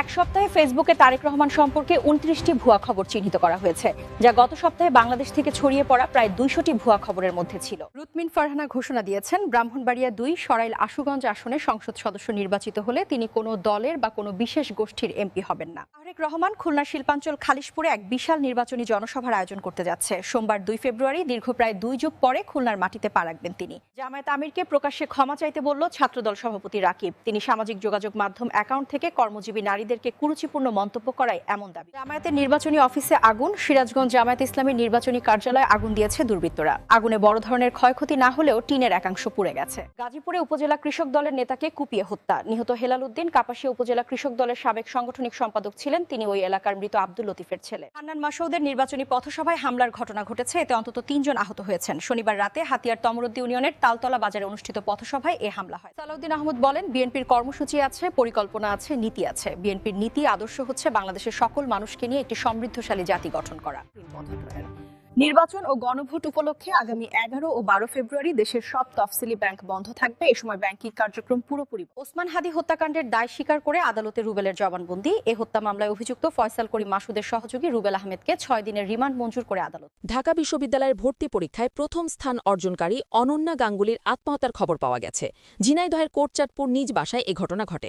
এক সপ্তাহে ফেসবুকে তারেক রহমান সম্পর্কে উনত্রিশটি ভুয়া খবর চিহ্নিত করা হয়েছে, যা গত সপ্তাহে বাংলাদেশ থেকে ছড়িয়ে পড়া প্রায় দুইশোটি ভুয়া খবরের মধ্যে ছিল। রুতমিন ফারহানা ঘোষণা দিয়েছেন, ব্রাহ্মণবাড়িয়া দুই সরাইল আশুগঞ্জ আসনে সংসদ সদস্য নির্বাচিত হলে তিনি কোনো দলের বা কোনো বিশেষ গোষ্ঠীর এমপি হবেন না। তারেক রহমান খুলনা শিল্পাঞ্চল খালিশপুরে এক বিশাল নির্বাচনী জনসভার আয়োজন করতে যাচ্ছে। সোমবার দুই ফেব্রুয়ারি, দীর্ঘ প্রায় দুই যুগ পরে খুলনার মাটিতে পা রাখবেন তিনি। জামায়াত আমিরকে প্রকাশ্যে ক্ষমা চাইতে বলল ছাত্রদল সভাপতি রাকিব। তিনি সামাজিক যোগাযোগ মাধ্যম অ্যাকাউন্ট থেকে কর্মজীবী নারীদেরকে কুরুচিপূর্ণ মন্তব্য করায় এমন দাবি। জামায়াতের নির্বাচনী অফিসে আগুন, সিরাজগঞ্জ জামায়াত ইসলামের নির্বাচনী কার্যালয়ে আগুন দিয়েছে দুর্বৃত্তরা। আগুনে বড় ধরনের ক্ষয়ক্ষতি না হলেও টিনের একাংশ পুড়ে গেছে। গাজীপুরে উপজেলা কৃষক দলের নেতাকে কুপিয়ে হত্যা। নিহত হেলাল উদ্দিন কাপাসিয়া উপজেলা কৃষক দলের সাবেক সাংগঠনিক সম্পাদক ছিলেন। তিনি ওই এলাকার মৃত আব্দুল লতিফের ছেলে। হান্নান মাসউদের নির্বাচনী পথসভায় হামলার ঘটনা ঘটেছে। এতে অন্তত তিনজন আহত হয়েছেন। শনিবার রাতে হাতিয়ার তমরুদ্দি ইউনিয়নের তালতলা বাজারে অনুষ্ঠিত পথসভায় এ হামলা হয়। সালাউদ্দিন আহমদ বলেন, বিএনপির কর্মসূচি আছে, পরিকল্পনা আছে, নীতি আছে। বিএনপির নীতি আদর্শ হচ্ছে বাংলাদেশের সকল মানুষকে নিয়ে একটি সমৃদ্ধশালী জাতি গঠন করা। নির্বাচন ও গণভোট উপলক্ষে আগামী এগারো ও বারো ফেব্রুয়ারি দেশের সব তফসিলি ব্যাংক বন্ধ থাকবে। এ সময় ব্যাংকিং কার্যক্রম পুরোপুরি ওসমান হাদি হত্যাকাণ্ডের দায় স্বীকার করে আদালতে রুবেলের জবানবন্দি। এ হত্যা মামলায় অভিযুক্ত ফয়সাল করিম মাসুদের সহযোগী রুবেল আহমেদকে ছয় দিনের রিমান্ড মঞ্জুর করে আদালত। ঢাকা বিশ্ববিদ্যালয়ের ভর্তি পরীক্ষায় প্রথম স্থান অর্জনকারী অনন্যা গাঙ্গুলির আত্মহত্যার খবর পাওয়া গেছে। ঝিনাইদহের কোটচাঁদপুর নিজ বাসায় এ ঘটনা ঘটে।